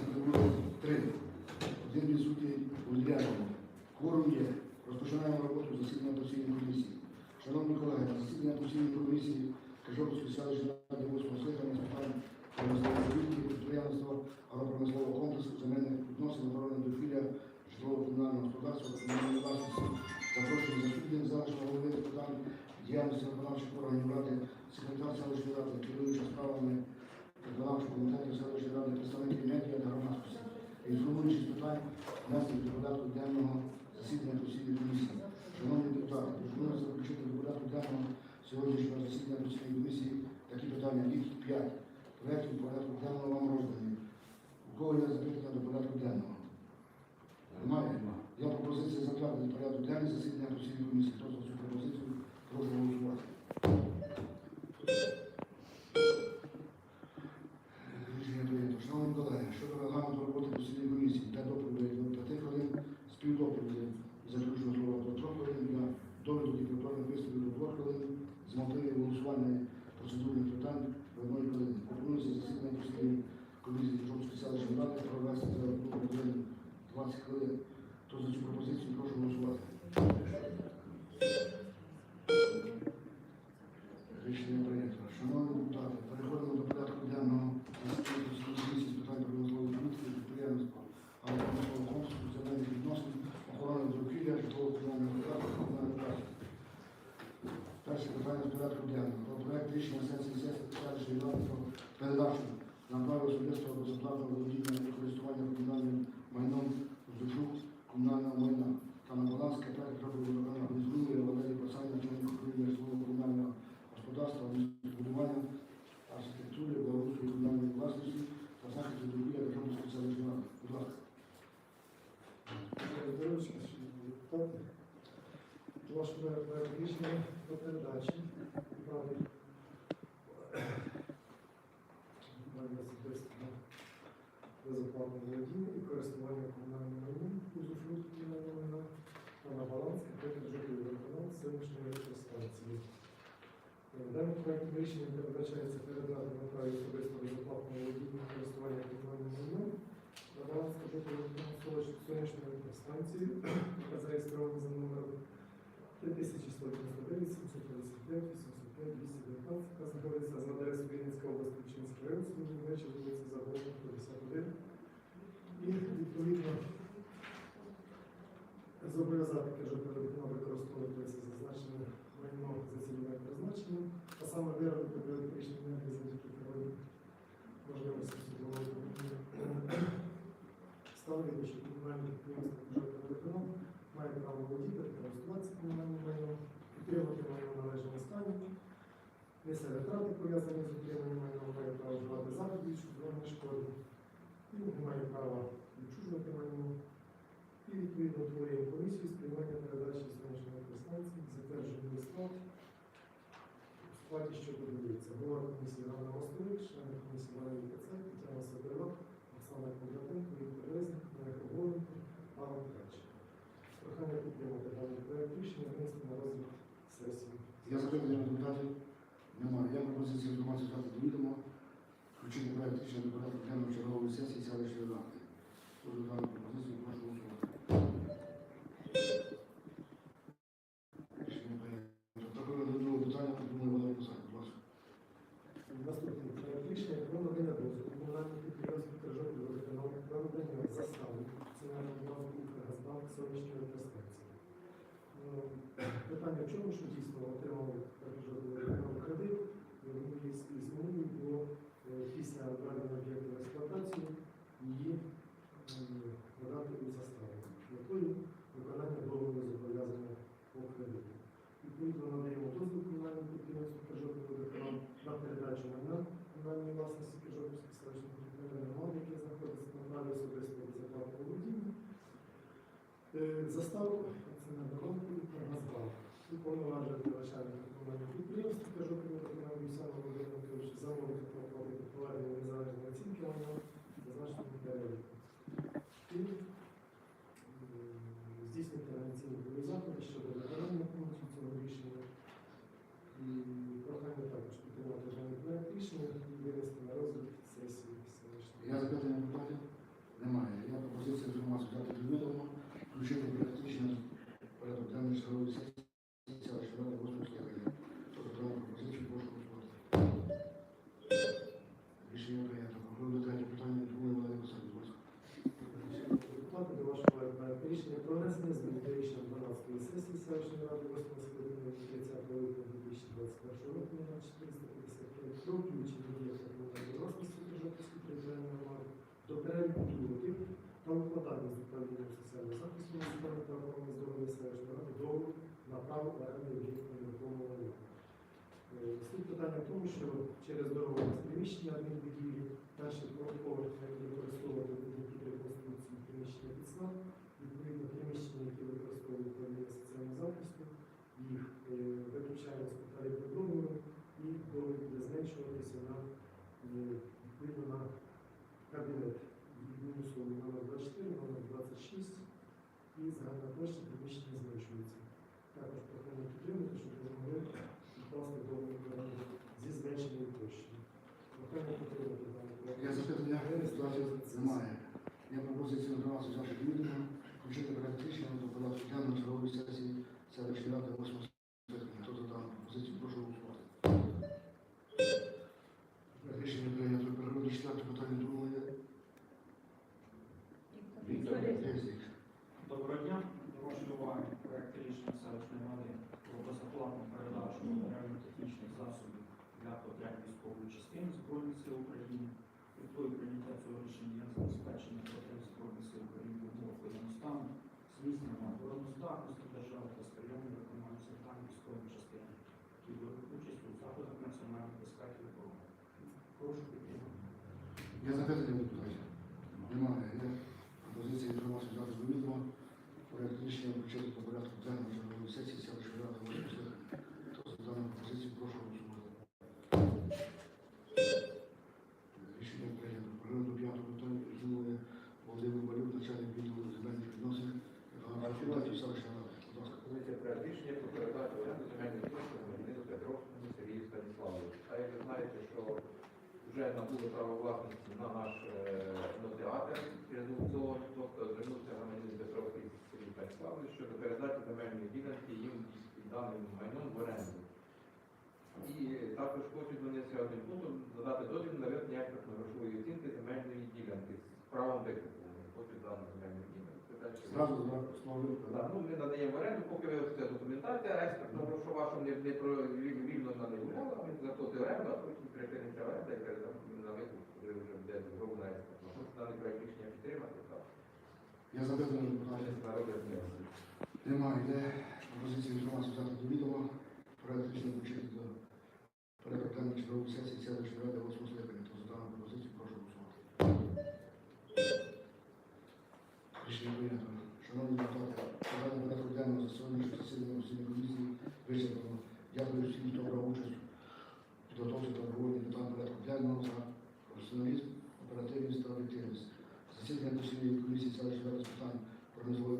прибуло три. Один відсутній Ульянов. Кворум є. Розпочинаємо роботу засідання постійної комісії. Шановні колеги, на засідання постійної комісії Кажопільської селищної сьогоднішнього засідання постійної комісії такі питання. Їх 5 Проєктів порядку денного вам роздані. У кого є запитання до порядку денного? Немає? Я пропозиція затвердити порядок денний засідання постійної комісії. Хто за цю пропозицію? Прошу голосувати. Рішення прийнято. Шановні колеги, щодо регламенту роботи постійної комісії для доповіді до 5 хвилин, співдоповіді заключного слова до 3 хвилин, для довідок і повторних виступів до 2 хвилин, з мотивів голосування процедурних питань до 1 хвилини. Пропонується засідання постійної комісії Жовтської селищної ради провести за одну годину 20 хвилин. Хто за цю пропозицію, прошу голосувати. Рішення прийнято. Шановні депутати, переходимо до порядку денного з питань промислової політики, підприємництва, агропромислового комплексу, земельних відносин, охорони довкілля, житлово-комунального господарства, комунальної праці. Перше питання з порядку денного. Про проект рішення сесії сесії селищної ради про передачу на право особистого безоплатного володіння і користування комунальним Узучук комунального майна. Та на баланс КП Петропавловна Близьгує Валерії Пасання, начальник управління житлового комунального господарства, містобудування, архітектури, благоустрою комунальної власності та захисту довкілля Петропавловської селищної ради. Будь ласка. Здоров'я, шановні депутати. Ваше проект рішення про передачі права комунального особистого безоплатного володіння і користування комунальним майном, узуфрут комунального майна та на баланс КП житловий виконавець сьогоднішньої електростанції. Даним проектом рішення передбачається передати на праві особистого безоплатного водійного користування комунальним майном на баланс сонячної електростанції, яка зареєстрована за номером 3199 755 805 219, яка знаходиться за адресою Вінницька що комунальне бюджетного виконав має право володіти, користуватися комунальним майном, підтримувати майно в належному стані, несе витрати пов'язані з утриманням майна, має право вживати заходів, зробленої шкоди, і не має права відчужувати майно. І відповідно утворює комісію з приймання передачі сонячної електростанції, затвердження склад, в складі, що подивиться. Голова комісії Ганна Мостовик, члени комісії Валерій Кацак, Тетяна Сидорова, Оксана Кондратенко, Віктор Резник, Олег Оголенко, Павло Трач. Прохання підтримати даний проект рішення винести на розгляд сесії. Я запитання депутатів. Немає. Я пропозицію інформацію взяти до відома. Включити проект рішення до порядку денного чергової сесії селищної ради. Хто за дану пропозицію, прошу голосувати. Рішення прийнято. Переходимо до другого питання. Пропоную Валерій Писати. Будь ласка. Наступний проект рішення про надання дозволу комунальних підприємств Кажок до виконання про надання застави Національного банку «Укргазбанк» сонячної. Ну, Питання в чому, що дійсно отримали кредит, і існують, бо е, після обрання об'єкту в експлуатацію її з управлінням соціальної захисту Міністерства та охорони здоров'я селищної ради договір на право оренди об'єкту нерухомого майна. Суть питання в тому, що через договор приміщення площа приміщення зменшується. Також прохання підтримати, щоб ми могли до зі зменшеною площею. Прохання підтримати. Я запитання немає. Я пропозицію інформацію взяти до відома, включити проект рішення до порядку денного чергової сесії селищної ради 8 скликання. Хто там позицію прошу голосувати. Рішення прийнято. Переходимо до четвертого питання другого. Віктор. Єзик. Доброго дня. До вашої уваги проект рішення селищної ради про безоплатну передачу матеріально-технічних засобів для потреб військової частини Збройних сил України. Метою прийняття цього рішення є забезпечення потреб Збройних сил України в умовах воєнного стану, зміцнення обороноздатності держави та сприяння виконанню завдань військової частини, які беруть участь у заходах національної безпеки і оборони. Прошу підтримати. Є запитання депутатів? Немає. Є пропозиція інформацію взяти до відома. Проект рішення включити до порядку денного сесії селищної ради 8 скликання. Хто за дану пропозицію, прошу голосувати. Рішення прийнято. Переходимо до п'ятого питання. Зумове Володимир Малюк, начальник відділу земельних відносин, депутатів селищної ради. Будь ласка. Позиція проект рішення про передачу оренду земельних площ громадянину Петровському Сергію Станіславовичу. А як ви знаєте, що вже набули право власності на наш е, кінотеатр через аукціон, тобто звернувся громадянин Петровський Сергій Станіславович щодо передачі земельної ділянки їм даним майном в оренду. Також хочуть вони одним пунктом надати дозвіл на визнання експертно-грошової оцінки земельної ділянки з правом викупу. Вони Хочуть дану земельну ділянку. Зразу ну, ми надаємо в оренду, поки вивчиться документація, експертно грошова, щоб не, не про вільно вона не гуляла, ми заплатили оренду, а потім припиниться оренда і передамо на викуп, коли вже буде зроблена експертно. Хочу даний проект рішення підтримати, так. Я сесії. Немає. Є пропозиція інформацію взяти до відома. Проект рішення включити до порядку денного чергової сесії селищної ради 8 скликання. Хто за дану пропозицію, прошу голосувати. Рішення прийнято. Шановні депутати, питання порядку денного за засідання постійної комісії вичерпано. Дякую всім, хто брав участь у підготовці та обговоренні питань порядку денного за професіоналізм, оперативність та об'єктивність. Засідання постійної комісії селищної ради з питань промислової